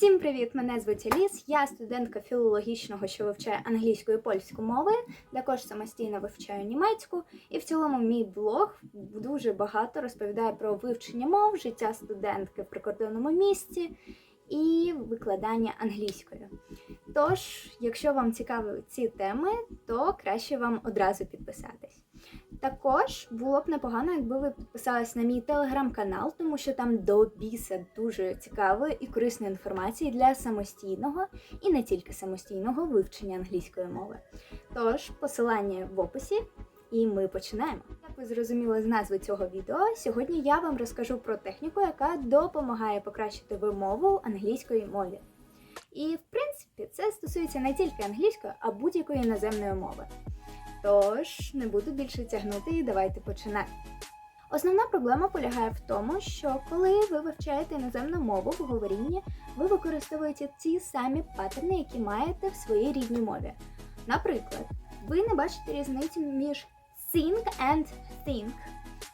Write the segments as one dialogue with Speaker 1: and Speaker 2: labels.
Speaker 1: Всім привіт! Мене звуть Аліс. Я студентка філологічного, що вивчає англійську і польську мови. Також самостійно вивчаю німецьку. І в цілому мій блог дуже багато розповідає про вивчення мов, життя студентки в прикордонному місті і викладання англійською. Тож, якщо вам цікаві ці теми, то краще вам одразу підписатись. Також було б непогано, якби ви підписались на мій телеграм-канал, тому що там до біса дуже цікавої і корисної інформації для самостійного і не тільки самостійного вивчення англійської мови. Тож, посилання в описі, і ми починаємо. Як ви зрозуміли з назви цього відео, сьогодні я вам розкажу про техніку, яка допомагає покращити вимову англійської мові. І в принципі це стосується не тільки англійської, а будь-якої іноземної мови. Тож не буду більше тягнути і давайте починати. Основна проблема полягає в тому, що коли ви вивчаєте іноземну мову в говорінні, ви використовуєте ті самі паттерни, які маєте в своїй рідній мові. Наприклад, ви не бачите різницю між think and think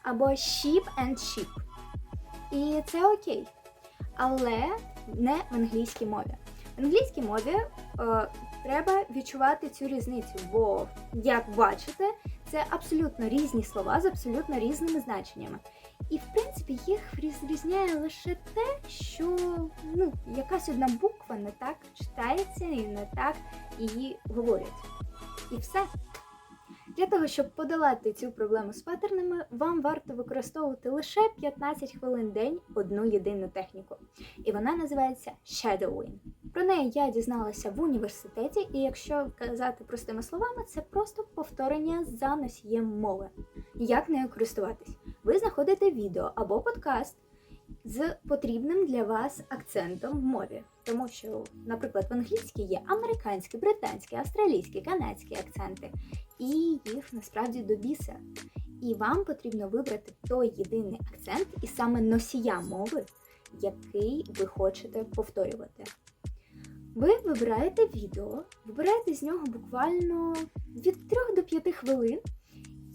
Speaker 1: або sheep and sheep. І це окей. Але не в англійській мові. В англійській мові е, треба відчувати цю різницю, бо, як бачите, це абсолютно різні слова з абсолютно різними значеннями. І в принципі їх розрізняє лише те, що ну, якась одна буква не так читається і не так її говорять. І все. Для того, щоб подолати цю проблему з паттернами, вам варто використовувати лише 15 хвилин день одну єдину техніку. І вона називається shadowing. Про неї я дізналася в університеті, і якщо казати простими словами, це просто повторення за носієм мови. Як нею користуватись? Ви знаходите відео або подкаст з потрібним для вас акцентом в мові. Тому що, наприклад, в англійській є американські, британські, австралійські, канадські акценти, і їх насправді до біса. І вам потрібно вибрати той єдиний акцент і саме носія мови, який ви хочете повторювати. Ви вибираєте відео, вибираєте з нього буквально від 3 до 5 хвилин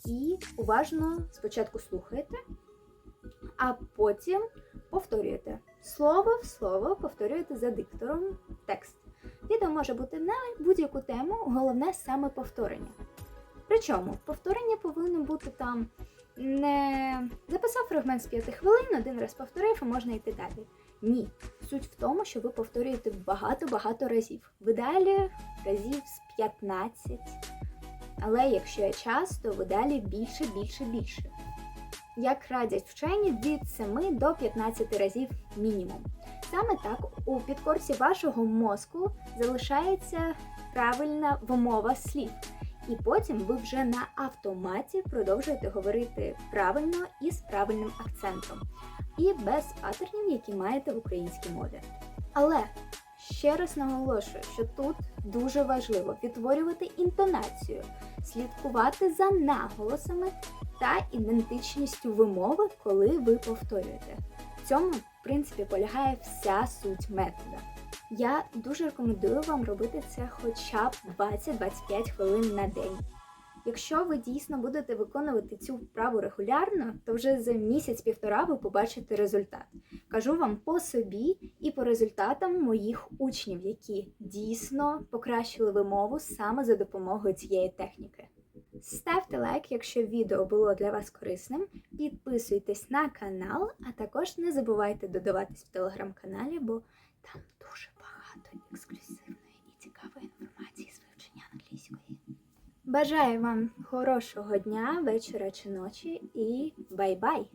Speaker 1: і уважно спочатку слухаєте, а потім повторюєте. Слово в слово повторюєте за диктором текст. Відео може бути на будь-яку тему, головне саме повторення. Причому повторення повинно бути там не записав фрагмент з 5 хвилин, один раз повторив і можна йти далі. Ні. Суть в тому, що ви повторюєте багато-багато разів. В ідеалі разів з 15. Але якщо є час, то в ідеалі більше, більше, більше. Як радять вчені від 7 до 15 разів мінімум. Саме так у підкорці вашого мозку залишається правильна вимова слів. І потім ви вже на автоматі продовжуєте говорити правильно і з правильним акцентом, і без паттернів, які маєте в українській мові. Але ще раз наголошую, що тут дуже важливо відтворювати інтонацію, слідкувати за наголосами та ідентичністю вимови, коли ви повторюєте. В цьому, в принципі, полягає вся суть метода. Я дуже рекомендую вам робити це хоча б 20-25 хвилин на день. Якщо ви дійсно будете виконувати цю вправу регулярно, то вже за місяць-півтора ви побачите результат. Кажу вам по собі і по результатам моїх учнів, які дійсно покращили вимову саме за допомогою цієї техніки. Ставте лайк, якщо відео було для вас корисним, підписуйтесь на канал, а також не забувайте додаватись в телеграм-каналі, бо там дуже багато ексклюзивної і цікавої інформації з вивчення англійської. Бажаю вам хорошого дня, вечора чи ночі і бай-бай!